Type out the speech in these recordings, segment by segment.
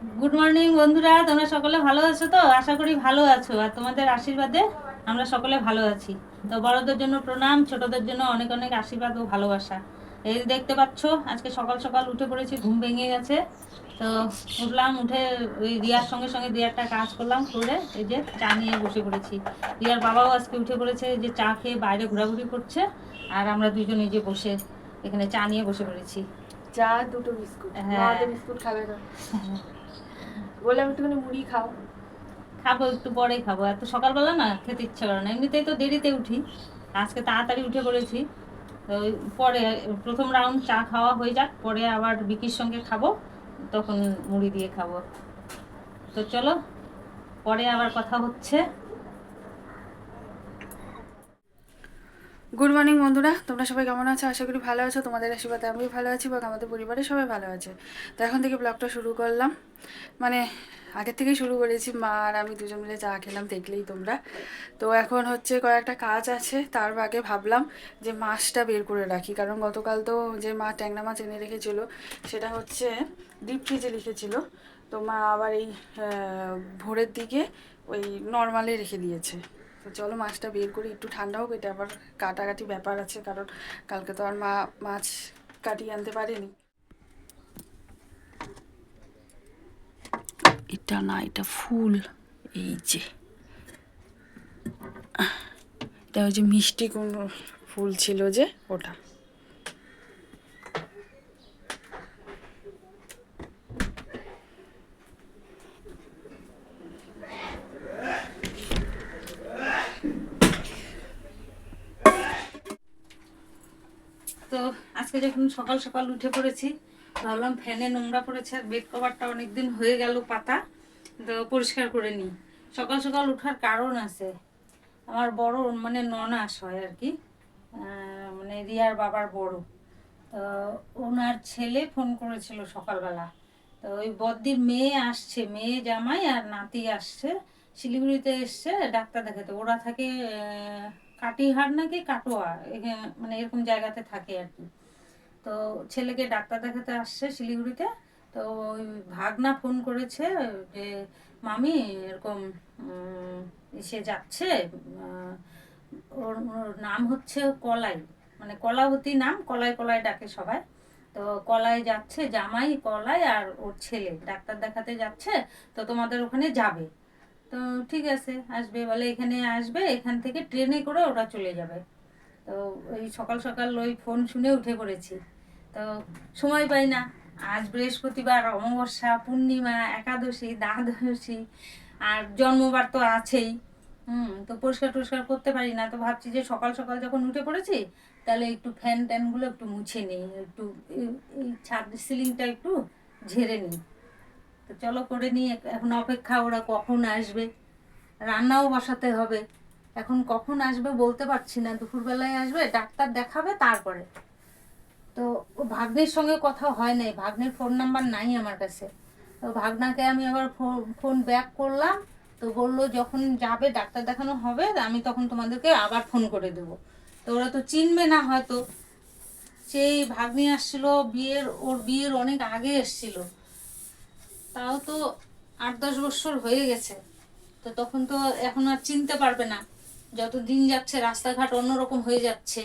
Good morning বন্ধুরা। তোমরা সকলে ভালো আছো তো? আশা করি ভালো আছো। আর তোমাদের আশীর্বাদে আমরা সকলে ভালো আছি। তো বড়দের জন্য প্রণাম ছোটদের জন্য অনেক অনেক আশীর্বাদ ও ভালোবাসা। এই দেখতে পাচ্ছ আজকে সকাল সকাল উঠে পড়েছি ঘুম ভেঙে গেছে। তো উঠলাম উঠে ওই রিয়ার সঙ্গে সঙ্গে দুই একটা কাজ করলাম করে এই যে চা নিয়ে বসে পড়েছি। রিয়ার বাবাও আজকে উঠে পড়েছে যে চা খেয়ে বাইরে ঘোরাঘুরি করছে। আর আমরা দুজন এই যে বসে এখানে চা নিয়ে বসে পড়েছি। চা দুটো বিস্কুট। হ্যাঁ। বিস্কুট খাবে না। বললাম, একটুখানি মুড়ি খাও। খাব, একটু পরে খাব। এত সকালবেলা না খেতে ইচ্ছা করে না। এমনিতেই তো দেরিতে উঠি। আজকে তাড়াতাড়ি উঠে পড়েছি। পরে প্রথম রাউন্ড চা খাওয়া হয়ে যাক, পরে আবার বিকির সঙ্গে খাব, তখন মুড়ি দিয়ে খাব। তো চলো, পরে আবার কথা হচ্ছে। গুড মর্নিং বন্ধুরা। তোমরা সবাই কেমন আছো? আশা করি ভালো আছো। তোমাদের আশীর্বাদে আমিও ভালো আছি বা আমাদের পরিবারে সবাই ভালো আছে। তো এখন থেকে ব্লগটা শুরু করলাম। মানে আগের থেকেই শুরু করেছি। মা আর আমি দুজন মিলে চা খেলাম, দেখলেই তোমরা। তো এখন হচ্ছে কয়েকটা কাজ আছে। তার আগে ভাবলাম যে মাছটা বের করে রাখি। কারণ গতকাল তো যে মা ট্যাংরা মাছ এনে রেখেছিল, সেটা হচ্ছে ডিপ ফ্রিজে লিখেছিল। তো মা আবার এই ভোরের দিকে ওই নর্মালে রেখে দিয়েছে। তো চলো মাছটা বের করি, একটু ঠান্ডা হোক, এটা আবার কাটাকাটি ব্যাপার আছে, কারণ কালকে তো আর মা মাছ কাটিয়ে আনতে পারেনি। এটা না, এটা ফুল, এই যে। এটা ওই যে মিষ্টি কোনো ফুল ছিল যে, ওটা তো আজকে যখন সকাল সকাল উঠে পড়েছি, ভাবলাম ফ্যানে নোংরা পড়েছে, আর বেড কভারটা অনেকদিন হয়ে গেল পাতা, তো পরিষ্কার করে নিই। সকাল সকাল ওঠার কারণ আছে। আমার বড় মানে ননাস হয় আর কি মানে রিয়ার বাবার বড়। তো ওনার ছেলে ফোন করেছিল সকালবেলা। তো ওই বদ্দির মেয়ে আসছে, মেয়ে জামাই আর নাতি আসছে, শিলিগুড়িতে এসছে, ডাক্তার দেখাতে। ওরা থাকে কাটিহার নাকি কাটোয়া মানে এরকম জায়গাতে থাকে আর কি। তো ছেলেকে ডাক্তার দেখাতে আসছে শিলিগুড়িতে। তো ওই ভাগনা ফোন করেছে যে, মামি, এরকম এসে যাচ্ছে ওর নাম হচ্ছে কলাই। মানে কলাবতী নাম, কলাই কলাই ডাকে সবাই। তো কলাই যাচ্ছে, জামাই কলাই আর ওর ছেলে ডাক্তার দেখাতে যাচ্ছে, তো তোমাদের ওখানে যাবে। তো ঠিক আছে, আসবে, বলে এখানে আসবে, এখান থেকে ট্রেনে করে ওরা চলে যাবে। তো ওই সকাল সকাল ওই ফোন শুনে উঠে পড়েছি। তো সময় পাই না। আজ বৃহস্পতিবার, অমাবস্যা, পূর্ণিমা, একাদশী, দ্বাদশী, আর জন্মবার তো আছেই। হুম, তো পরিষ্কার টরিষ্কার করতে পারি না। তো ভাবছি যে সকাল সকাল যখন উঠে পড়েছি, তাহলে একটু ফ্যান ট্যানগুলো একটু মুছে নিই। একটু ছাদ সিলিংটা একটু ঝেড়ে নিই। তো চলো করে নিই। এখন অপেক্ষা ওরা কখন আসবে? রান্নাও বসাতে হবে। এখন কখন আসবে বলতে পারছি না। দুপুরবেলায় আসবে, ডাক্তার দেখাবে, তারপরে। তো ও ভাগ্নের সঙ্গে কথা হয় নাই। ভাগ্নের ফোন নাম্বার নাই আমার কাছে। তো ভাগনাকে আমি আবার ফোন ব্যাক করলাম। তো বলল যখন যাবে, ডাক্তার দেখানো হবে, আমি তখন তোমাদেরকে আবার ফোন করে দেবো। তো ওরা তো চিনবে না হয়তো। সেই ভাগ্নি আসছিল, বিয়ের, ওর বিয়ের অনেক আগে এসছিল। তাও তো আট দশ বছর হয়ে গেছে। তো তখন তো এখন আর চিনতে পারবে না। যত দিন যাচ্ছে, রাস্তাঘাট অন্যরকম হয়ে যাচ্ছে।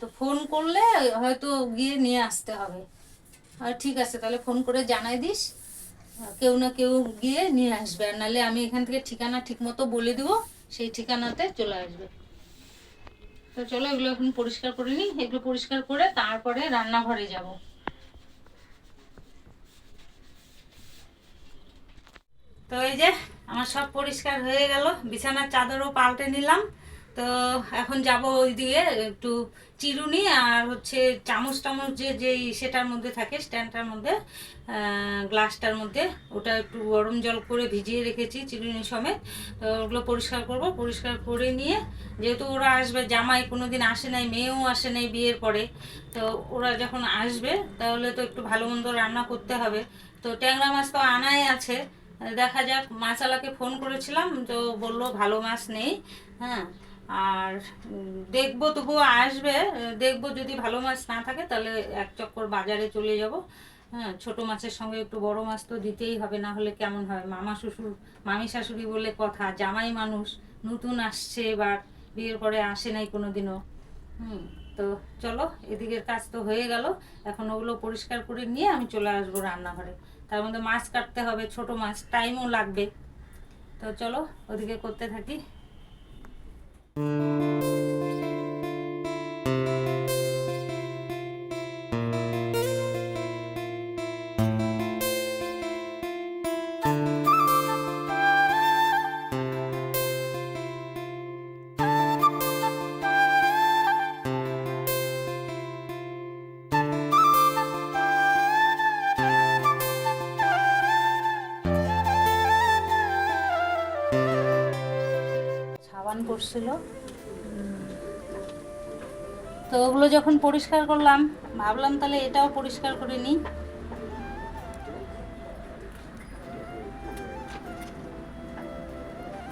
তো ফোন করলে হয়তো গিয়ে নিয়ে আসতে হবে। আর ঠিক আছে, তাহলে ফোন করে জানাই দিস। কেউ না কেউ গিয়ে নিয়ে আসবে। আর নাহলে আমি এখান থেকে ঠিকানা ঠিক মতো বলে দেবো, সেই ঠিকানাতে চলে আসবে। তো চলো এগুলো এখন পরিষ্কার করে নিই। এগুলো পরিষ্কার করে তারপরে রান্নাঘরে যাব। তো এই যে, আমার সব পরিষ্কার হয়ে গেল। বিছানার চাদরও পাল্টে নিলাম। তো এখন যাব ওই দিয়ে একটু চিরুনি আর হচ্ছে চামচ টামচ যে যেই সেটার মধ্যে থাকে, স্ট্যান্ডটার মধ্যে গ্লাসটার মধ্যে, ওটা একটু গরম জল করে ভিজিয়ে রেখেছি চিরুনি সমেত। তো ওগুলো পরিষ্কার করব। পরিষ্কার করে নিয়ে, যেহেতু ওরা আসবে, জামাই কোনো দিন আসে নাই, মেয়েও আসে নাই বিয়ের পরে, তো ওরা যখন আসবে, তাহলে তো একটু ভালো মন্দ রান্না করতে হবে। তো ট্যাংরা মাছ তো আনাই আছে দেখা যাক মাছালাকে ফোন করেছিলাম, তো বলল ভালো মাছ নেই হ্যাঁ আর দেখব তবুও আসবে, দেখব যদি ভালো মাছ না থাকে তাহলে এক চক্কর বাজারে চলে যাব হ্যাঁ ছোট মাছের সঙ্গে একটু বড় মাছ তো দিতেই হবে, না হলে কেমন হয়, মামা শ্বশুর, মামি শাশুড়ি বলে কথা, জামাই মানুষ, নতুন আসছে এবার, বিয়ের পরে আসে নাই কোনোদিনও, হুম, তো চলো, এদিকের কাজ তো হয়ে গেল, এখন ওগুলো পরিষ্কার করে নিয়ে আমি চলে আসব রান্নাঘরে। তার মধ্যে মাছ কাটতে হবে ছোট মাছ টাইমও লাগবে। তো চলো ওদিকে করতে থাকি। পড়ছিল তো ওগুলো যখন পরিষ্কার করলাম ভাবলাম তাহলে এটাও পরিষ্কার করে নিই।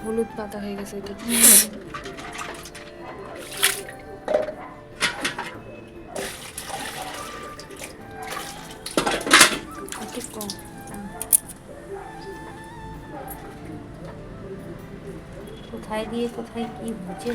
হলুদ পাতা হয়ে গেছে এটা। দিয়ে কোথায়, কি বুঝে?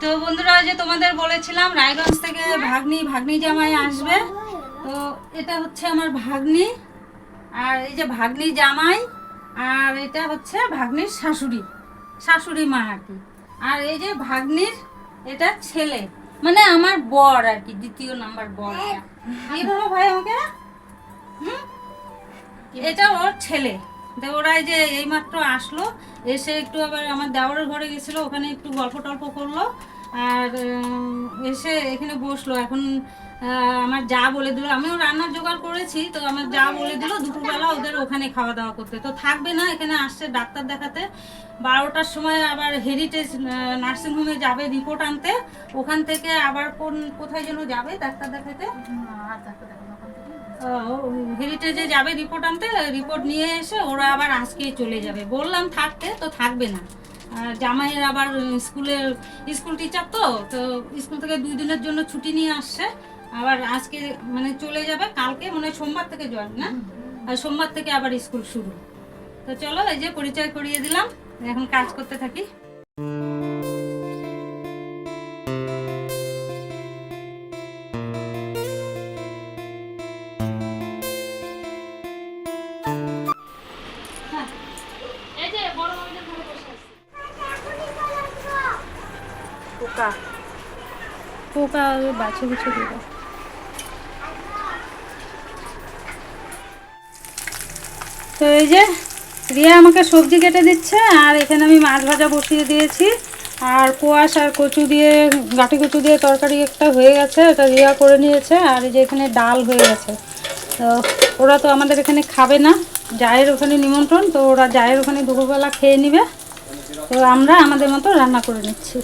তো বন্ধুরা, যে তোমাদের বলেছিলাম, রায়গঞ্জ থেকে ভাগ্নি ভাগ্নি জামাই আসবে। তো এটা হচ্ছে আমার ভাগ্নি, আর এই যে ভাগ্নি জামাই, আর এটা হচ্ছে ভাগ্নির শাশুড়ি শাশুড়ি মা আর কি। আর এই যে ভাগ্নির, এটা ছেলে। মানে আমার বর আর কি, দ্বিতীয় নাম্বার বর এইভাবে এই ভাই আমাকে? হুম? এটা ওর ছেলে। ওরা যে এইমাত্র আসলো, এসে একটু আবার আমার দেওয়ারের ঘরে গেছিল, ওখানে একটু গল্প টল্প করল। আর এসে এখানে বসল। এখন আমার যা বলে দিল। আমিও রান্নার জোগাড় করেছি, তো আমার যা বলে দিল, দুপুরবেলা ওদের ওখানে খাওয়া দাওয়া করতে। তো থাকবে না, এখানে আসছে ডাক্তার দেখাতে। বারোটার সময় আবার হেরিটেজ নার্সিংহোমে যাবে রিপোর্ট আনতে। ওখান থেকে আবার কোন, কোথায় যেন যাবে ডাক্তার দেখাতে? হেরিটেজে যাবে রিপোর্ট আনতে। রিপোর্ট নিয়ে এসে ওরা আবার আজকে চলে যাবে। বললাম থাকতে, তো থাকবে না। জামাইয়ের আবার স্কুলের, স্কুল টিচার তো তো স্কুল থেকে দুই দিনের জন্য ছুটি নিয়ে আসছে। আবার আজকে মানে চলে যাবে কালকে মানে সোমবার থেকে জয়েন না? আর সোমবার থেকে আবার স্কুল শুরু। তো চলো এই যে পরিচয় করিয়ে দিলাম এখন কাজ করতে থাকি। পোকা। পোকা বাছে বুছে দেবো তো এই যে রিয়া আমাকে সবজি কেটে দিচ্ছে, আর এখানে আমি মাছ ভাজা বসিয়ে দিয়েছি, আর কোয়াশ আর কচু দিয়ে, গাঁটি কচু দিয়ে তরকারি একটা হয়ে গেছে এটা রিয়া করে নিয়েছে, আর এই যে এখানে ডাল হয়ে গেছে। তো ওরা তো আমাদের এখানে খাবে না, জায়ের ওখানে নিমন্ত্রণ, তো ওরা জায়ের ওখানে দুপুরবেলা খেয়ে নিবে। তো আমরা আমাদের মতো রান্না করে নিচ্ছি।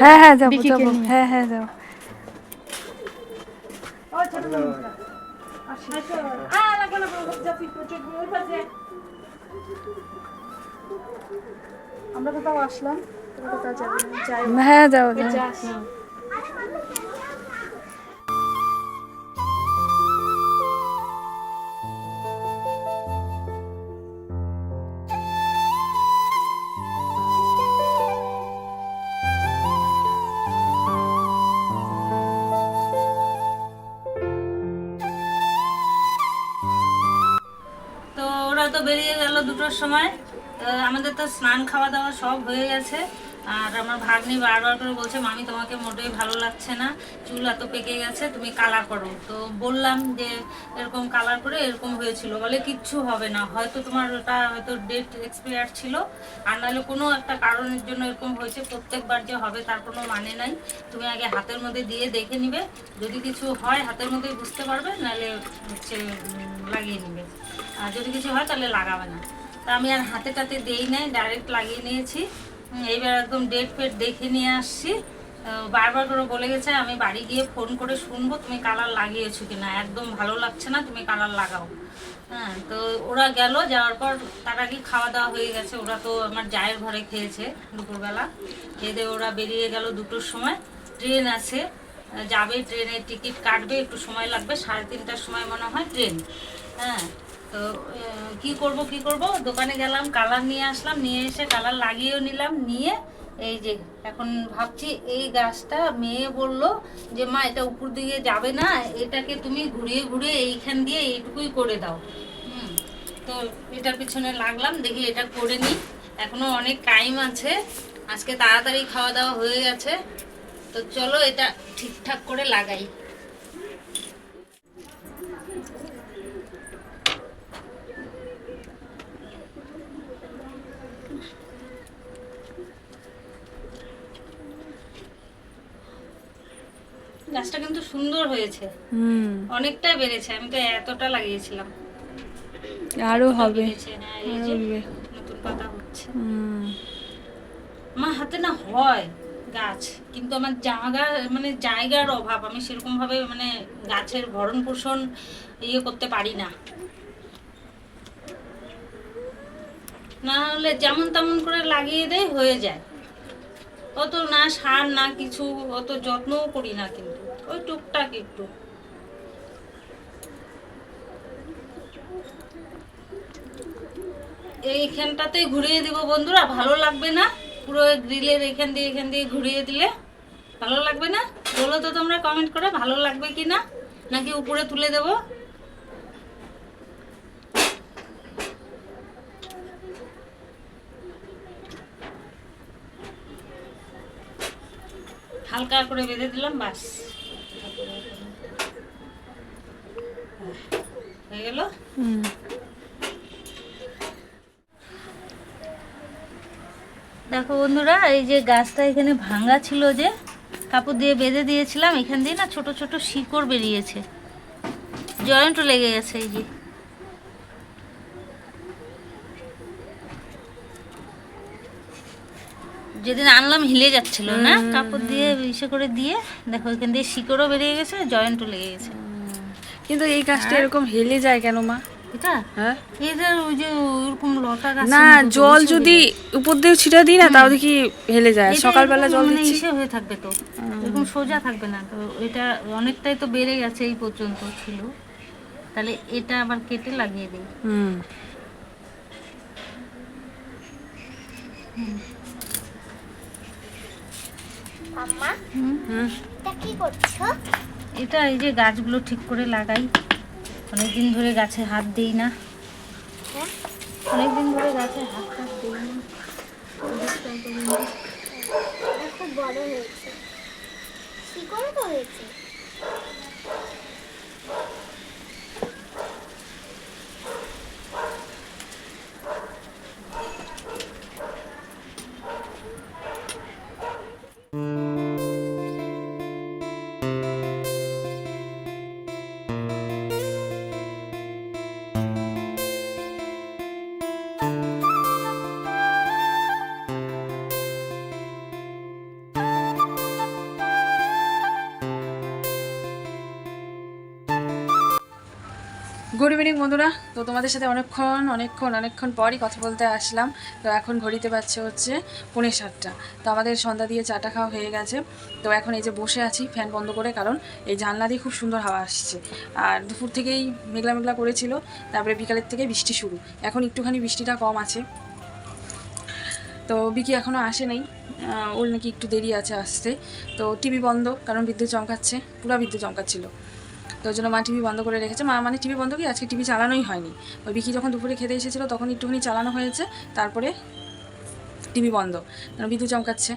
হ্যাঁ হ্যাঁ যাব যাব। হ্যাঁ। হ্যাঁ যাব। আমরা কোথাও আসলাম হ্যাঁ যাব যাব। দুটোর সময় আমাদের তো স্নান খাওয়া দাওয়া সব হয়ে গেছে। আর আমার ভাগ্নি বারবার করে বলছে, মামি, তোমাকে মোটেই ভালো লাগছে না। চুল এত পেকে গেছে, তুমি কালার করো। তো বললাম যে, এরকম কালার করে এরকম হয়েছিল। বলে, কিচ্ছু হবে না। হয়তো তোমার ওটা হয়তো ডেট এক্সপায়ার ছিল। আর নাহলে কোনো একটা কারণের জন্য এরকম হয়েছে। প্রত্যেকবার যে হবে তার কোনো মানে নাই। তুমি আগে হাতের মধ্যে দিয়ে দেখে নিবে। যদি কিছু হয় হাতের মধ্যেই বুঝতে পারবে, নাহলে হচ্ছে লাগিয়ে নিবে। আর যদি কিছু হয় তাহলে লাগাবে না। আমি আর হাতে টাতে দেই নাই ডাইরেক্ট লাগিয়ে নিয়েছি। এইবার একদম ডেট ফেট দেখে নিয়ে আসছি। বারবার করে বলে গেছে, আমি বাড়ি গিয়ে ফোন করে শুনব তুমি কালার লাগিয়েছো কিনা। একদম ভালো লাগছে না, তুমি কালার লাগাও। হ্যাঁ তো ওরা গেল, যাওয়ার পর তারা কি খাওয়া দাওয়া হয়ে গেছে। ওরা তো আমার জায়ের ঘরে খেয়েছে দুপুরবেলা। খেয়ে ওরা বেরিয়ে গেল দুটোর সময়। ট্রেন আছে। যাবে ট্রেনের টিকিট কাটবে, একটু সময় লাগবে, সাড়ে তিনটার সময় মনে হয় ট্রেন। হ্যাঁ তো কি করব কি করব? দোকানে গেলাম, কালার নিয়ে আসলাম, নিয়ে এসে কালার লাগিয়েও নিলাম, নিয়ে এই যে, এখন ভাবছি এই গাছটা মেয়ে বলল যে, মা, এটা উপর দিকে যাবে না, এটাকে তুমি ঘুরিয়ে ঘুরিয়ে এইখান দিয়ে এইটুকুই করে দাও। তো এটার পিছনে লাগলাম, দেখি এটা করে নিই। এখনও অনেক টাইম আছে, আজকে তাড়াতাড়ি খাওয়া দাওয়া হয়ে গেছে। তো চলো এটা ঠিকঠাক করে লাগাই। গাছটা কিন্তু সুন্দর হয়েছে। হুম। অনেকটাই বেড়েছে আমি তো এতটা লাগিয়েছিলাম। আরও হবে। হ্যাঁ, হবে। নতুন পাতা হচ্ছে। আমার হাতে না হয় গাছ কিন্তু আমার জায়গা মানে জায়গার অভাব আমি সেরকম ভাবে মানে গাছের ভরণ পোষণ ইয়ে করতে পারি না। না হলে যেমন তেমন করে লাগিয়ে দেয় হয়ে যায়। অত না সার, না কিছু, অত যত্নও করি না কিন্তু। ওই টুকটাক একটু। এইখানটাতেই ঘুরিয়ে দিব বন্ধুরা, ভালো লাগবে না? পুরো গ্রিলের এখান দিয়ে এখান দিয়ে ঘুরিয়ে দিলে ভালো লাগবে না? বলো তো তোমরা কমেন্ট করে, ভালো লাগবে কি না? নাকি উপরে তুলে দেব? হালকা করে বেঁধে দিলাম বাস। হয়ে গেল? দেখো বন্ধুরা এই যে গাছটা এখানে ভাঙা ছিল যে কাপড় দিয়ে বেঁধে দিয়েছিলাম এখান দিয়ে না ছোট ছোট শিকড় বেরিয়েছে। জয়েন্টও লেগে গেছে এই যে। যেদিন আনলাম হিলে যাচ্ছিল না? কাপড় দিয়ে ইসে করে দিয়ে দেখো এখান দিয়ে শিকড়ও বেরিয়ে গেছে জয়েন্টও লেগে গেছে। কিন্তু এই গাছটা এরকম হেলে যায় কেন মা? এটা? হ্যাঁ? এদের ওই যে ওরকম লতা গাছ না জল যদি উপর দিয়ে ছিটা দিই না তাও দেখি হেলে যায়। সকালবেলা জল মানে দিচ্ছি। ইসে হয়ে থাকবে তো। এরকম সোজা থাকবে না। তো এটা অনেকটাই তো বেড়ে গেছে এই পর্যন্ত ছিল। তাহলে এটা আবার কেটে লাগিয়ে দিই। হুম। হুম। এটা কি করছ? এটা এই যে গাছগুলো ঠিক করে লাগাই। অনেকদিন ধরে গাছে হাত দিই না। হ্যাঁ? অনেকদিন ধরে গাছে হাত টাত দিই না। খুব বড় হয়েছে। কি করে তো হয়েছে? গুড ইভিনিং বন্ধুরা। তো তোমাদের সাথে অনেকক্ষণ অনেকক্ষণ অনেকক্ষণ পরই কথা বলতে আসলাম। তো এখন ঘড়িতে পাচ্ছে হচ্ছে পৌনে সাতটা। তো আমাদের সন্ধ্যা দিয়ে চাটা খাওয়া হয়ে গেছে। তো এখন এই যে বসে আছি ফ্যান বন্ধ করে, কারণ এই জানলা দিয়ে খুব সুন্দর হাওয়া আসছে। আর দুপুর থেকেই মেঘলা মেঘলা করেছিল, তারপরে বিকালের থেকে বৃষ্টি শুরু। এখন একটুখানি বৃষ্টিটা কম আছে। তো বিকি এখনও আসে নাই। ওর নাকি একটু দেরি আছে আসতে। তো টিভি বন্ধ, কারণ বিদ্যুৎ চমকাচ্ছে, পুরো বিদ্যুৎ চমকাচ্ছিল। তো ওই জন্য মা টিভি বন্ধ করে রেখেছে। মা মানে টিভি বন্ধ কি? আজকে টিভি চালানোই হয়নি। ওই বিকি যখন দুপুরে খেতে এসেছিল, তখন একটুখানি চালানো হয়েছে, তারপরে টিভি বন্ধ। কারণ বিদ্যুৎ চমকাচ্ছে।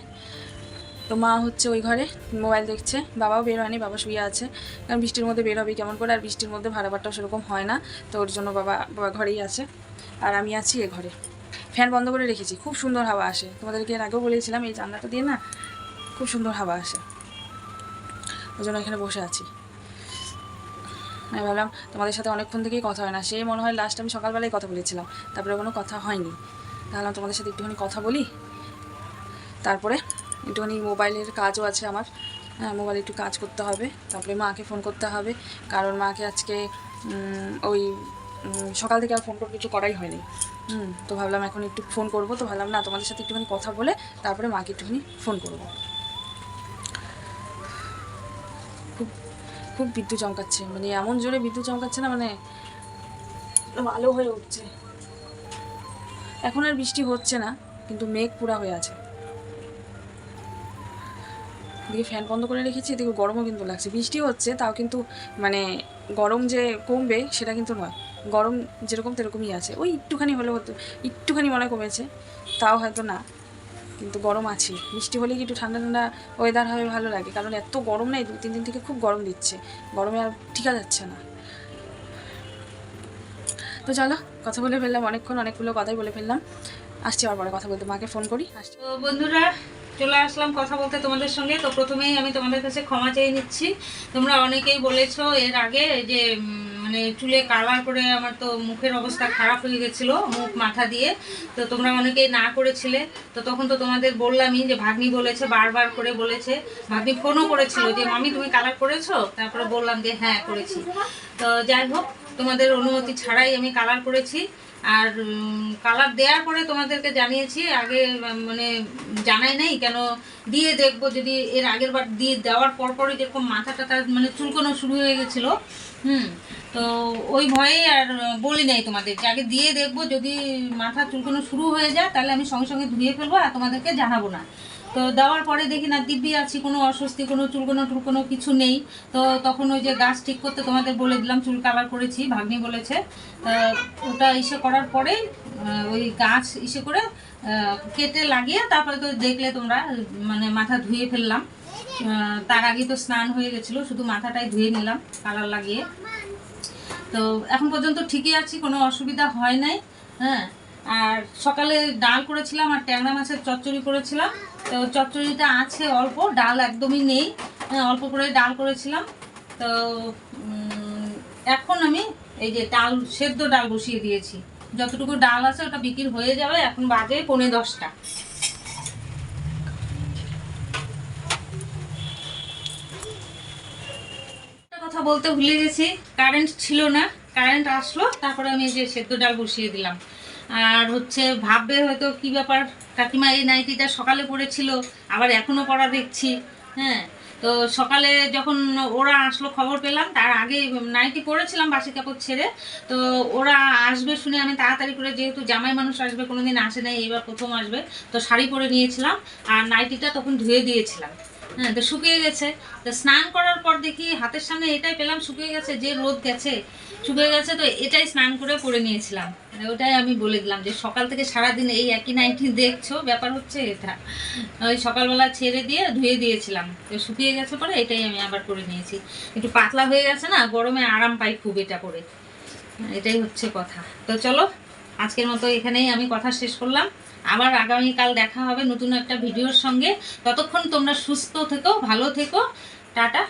তো মা হচ্ছে ওই ঘরে, মোবাইল দেখছে। বাবাও বের হয়নি, বাবা শুয়ে আছে। কারণ বৃষ্টির মধ্যে বের হবে কেমন করে, আর বৃষ্টির মধ্যে ভাড়া বাড়টাও সেরকম হয় না। তো ওর জন্য বাবা বাবা ঘরেই আছে। আর আমি আছি এ ঘরে। ফ্যান বন্ধ করে রেখেছি। খুব সুন্দর হাওয়া আসে। তোমাদেরকে এর আগেও বলেছিলাম, এই জানলাটা দিয়ে না খুব সুন্দর হাওয়া আসে। ওই জন্য এখানে বসে আছি। আমি ভাবলাম তোমাদের সাথে অনেকক্ষণ থেকেই কথা হয় না। সেই মনে হয় লাস্ট আমি সকালবেলায় কথা বলেছিলাম। তারপরে কোনো কথা হয়নি। ভাবলাম তোমাদের সাথে একটুখানি কথা বলি। তারপরে একটুখানি মোবাইলের কাজও আছে আমার। হ্যাঁ মোবাইলে একটু কাজ করতে হবে। তারপরে মাকে ফোন করতে হবে। কারণ মাকে আজকে ওই সকাল থেকে আর ফোন করে কিছু করাই হয়নি। হুম, তো ভাবলাম এখন একটু ফোন করব। তো ভাবলাম না, তোমাদের সাথে একটুখানি কথা বলে তারপরে মাকে একটুখানি ফোন করব। খুব বিদ্যুৎ চমকাচ্ছে। মানে এমন জোরে বিদ্যুৎ চমকাচ্ছে না মানে আলো হয়ে উঠছে। এখন আর বৃষ্টি হচ্ছে না, কিন্তু মেঘ পুরা হয়ে আছে। এদিকে ফ্যান বন্ধ করে রেখেছি, এদিকে গরমও কিন্তু লাগছে। বৃষ্টি হচ্ছে, তাও কিন্তু মানে গরম যে কমবে সেটা কিন্তু নয়। গরম যেরকম সেরকমই আছে। ওই একটুখানি হলে হতো একটুখানি মনে কমেছে, তাও হয়তো না। কিন্তু গরম আছে। বৃষ্টি হলে কি একটু ঠান্ডা ঠান্ডা ওয়েদার হবে, ভালো লাগে। কারণ এত গরম নেই দু তিন দিন থেকে খুব গরম দিচ্ছে। গরমে আর ঠিকা যাচ্ছে না। তো চলো, কথা বলে ফেললাম অনেকক্ষণ, অনেকগুলো কথাই বলে ফেললাম। আসছি আবার পরে কথা বলতে, মাকে ফোন করি। আসছি। তো বন্ধুরা, চলে আসলাম কথা বলতে তোমাদের সঙ্গে। তো প্রথমেই আমি তোমাদের কাছে ক্ষমা চেয়ে নিচ্ছি। তোমরা অনেকেই বলেছ এর আগে যে মানে চুলে কালার করে আমার তো মুখের অবস্থা খারাপ হয়ে গেছিল, মুখ মাথা দিয়ে। তো তোমরা অনেকেই না করেছিলে। তো তখন তো তোমাদের বললামই যে ভাগ্নি বলেছে, বারবার করে বলেছে। ভাগ্নি ফোনও করেছিল যে, মামি, তুমি কালার করেছ? তারপরে বললাম যে হ্যাঁ করেছি। তো যাই হোক, তোমাদের অনুমতি ছাড়াই আমি কালার করেছি। আর কালার দেওয়ার পরে তোমাদেরকে জানিয়েছি, আগে মানে জানাই নাই, কেন দিয়ে দেখব যদি এর আগের বার দিয়ে দেওয়ার পর পরই যেরকম মাথা টাথা মানে চুলকোনো শুরু হয়ে গেছিল। হুম তো ওই ভয়ে আর বলি নাই তোমাদের যে আগে দিয়ে দেখব, যদি মাথা চুলকানো শুরু হয়ে যায়, তাহলে আমি সঙ্গে সঙ্গে ধুয়ে ফেলব আর তোমাদেরকে জানাব না। তো দেওয়ার পরে দেখি না দিব্যি আছি, কোনো অস্বস্তি, কোনো চুলকোনো টুলকোনো কিছু নেই। তো তখন ওই যে গাছ ঠিক করতে তোমাদের বলে দিলাম, চুল কালার করেছি, ভাগ্নি বলেছে। ওটা ইসে করার পরে ওই গাছ ইসে করে কেটে লাগিয়ে তারপরে তো দেখলে তোমরা মানে মাথা ধুয়ে ফেললাম। তার আগে তো স্নান হয়ে গেছিল, শুধু মাথাটাই ধুয়ে নিলাম, কালার লাগিয়ে। তো এখন পর্যন্ত ঠিকই আছি কোনো অসুবিধা হয় নাই হ্যাঁ। আর সকালে ডাল করেছিলাম আর ট্যাংরা মাছের চচ্চড়ি করেছিলাম। তো চচ্চড়িটা আছে অল্প ডাল একদমই নেই হ্যাঁ, অল্প করে ডাল করেছিলাম। তো এখন আমি এই যে ডাল সেদ্ধ ডাল বসিয়ে দিয়েছি। যতটুকু ডাল আছে ওটা বিক্রি হয়ে যাবে এখন বাজে পৌনে দশটা একটা কথা বলতে ভুলে গেছি কারেন্ট ছিল না কারেন্ট আসলো, তারপরে আমি যে সেদ্ধ ডাল বসিয়ে দিলাম। আর হচ্ছে ভাববে হয়তো কি ব্যাপার, কাকিমা এই নাইটিটা সকালে পড়েছিল আবার এখনও পড়া দেখছি হ্যাঁ। তো সকালে যখন ওরা আসলো খবর পেলাম, তার আগে নাইটি পরেছিলাম বাসি কাপড় ছেড়ে, তো ওরা আসবে শুনে আমি তাড়াতাড়ি করে, যেহেতু জামাই মানুষ আসবে, কোনোদিন আসে নাই, এইবার প্রথম আসবে, তো শাড়ি পরে নিয়েছিলাম, আর নাইটিটা তখন ধুয়ে দিয়েছিলাম। হ্যাঁ তো শুকিয়ে গেছে। তো স্নান করার পর দেখি হাতের সামনে এটাই পেলাম, শুকিয়ে গেছে, যে রোদ গেছে, শুকিয়ে গেছে, তো এটাই স্নান করে পরে নিয়েছিলাম। মানে ওটাই আমি বলে দিলাম যে সকাল থেকে সারাদিন এই একই নাইটি দেখছ, ব্যাপার হচ্ছে এটা। ওই সকালবেলা ছেড়ে দিয়ে ধুয়ে দিয়েছিলাম, তো শুকিয়ে গেছে পরে এটাই আমি আবার করে নিয়েছি। একটু পাতলা হয়ে গেছে না, গরমে আরাম পাই খুব এটা করে। এটাই হচ্ছে কথা। তো চলো, আজকের মতো এখানেই আমি কথা শেষ করলাম। আবার আগামীকাল দেখা হবে নতুন একটা ভিডিওর সঙ্গে। ততক্ষণ তোমরা সুস্থ থেকো, ভালো থেকো। টাটা।